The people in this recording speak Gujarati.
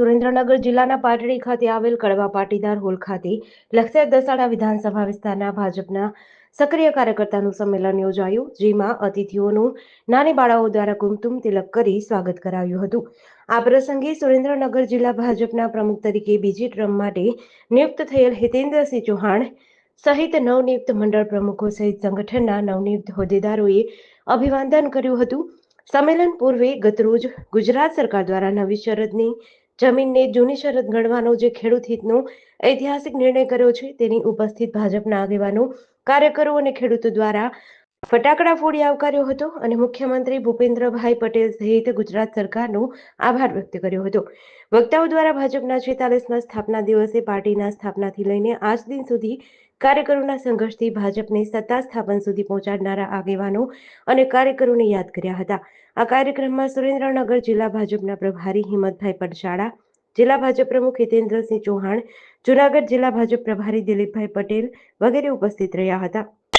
સુરેન્દ્રનગર જિલ્લાના પાટડી ખાતે આવેલ કડવા પાટીદાર હોલ ખાતે લખતર દસાડા વિધાનસભા વિસ્તારના ભાજપના સક્રિય કાર્યકર્તાનું સંમેલન યોજાયું, જેમાં અતિથિઓનું નાની બાળાઓ દ્વારા કુમતુમ તિલક કરી સ્વાગત કરાયું હતું. આ પ્રસંગે સુરેન્દ્રનગર જિલ્લા ભાજપના પ્રમુખ તરીકે બીજી ટ્રમ માટે નિયુક્ત થયેલ હિતેન્દ્રસિંહ ચૌહાણ સહિત નવનિયુક્ત મંડળ પ્રમુખો સહિત સંગઠનના નવનિયુક્ત હોદ્દેદારોએ અભિવાદન કર્યું હતું. સંમેલન પૂર્વે ગતરોજ ગુજરાત સરકાર દ્વારા નવી શરતની જમીનને જૂની શરત ગણવાનો જે ખેડૂત હિતનો ઐતિહાસિક નિર્ણય કર્યો છે, તેની ઉપસ્થિત ભાજપના આગેવાનો, કાર્યકરો અને ખેડૂતો દ્વારા ફટાકડા ફોડી આવકાર્યો હતો અને મુખ્યમંત્રી ભૂપેન્દ્રભાઈ પટેલ સહિત ગુજરાત સરકારનો આભાર વ્યક્ત કર્યો હતો. વક્તાઓ દ્વારા ભાજપના છેતાલીસમાં સ્થાપના દિવસે પાર્ટીના સ્થાપનાથી લઈને આજ દિન સુધી કાર્યકરોના સંઘર્ષથી ભાજપને સત્તા સ્થાપન સુધી પહોંચાડનારા આગેવાનો અને કાર્યકરોને યાદ કર્યા હતા. આ કાર્યક્રમમાં સુરેન્દ્રનગર જિલ્લા ભાજપના પ્રભારી હિંમતભાઈ પડશાળા, જિલ્લા ભાજપ પ્રમુખ હિતેન્દ્રસિંહ ચૌહાણ, જુનાગઢ જિલ્લા ભાજપ પ્રભારી દિલીપભાઈ પટેલ વગેરે ઉપસ્થિત રહ્યા હતા.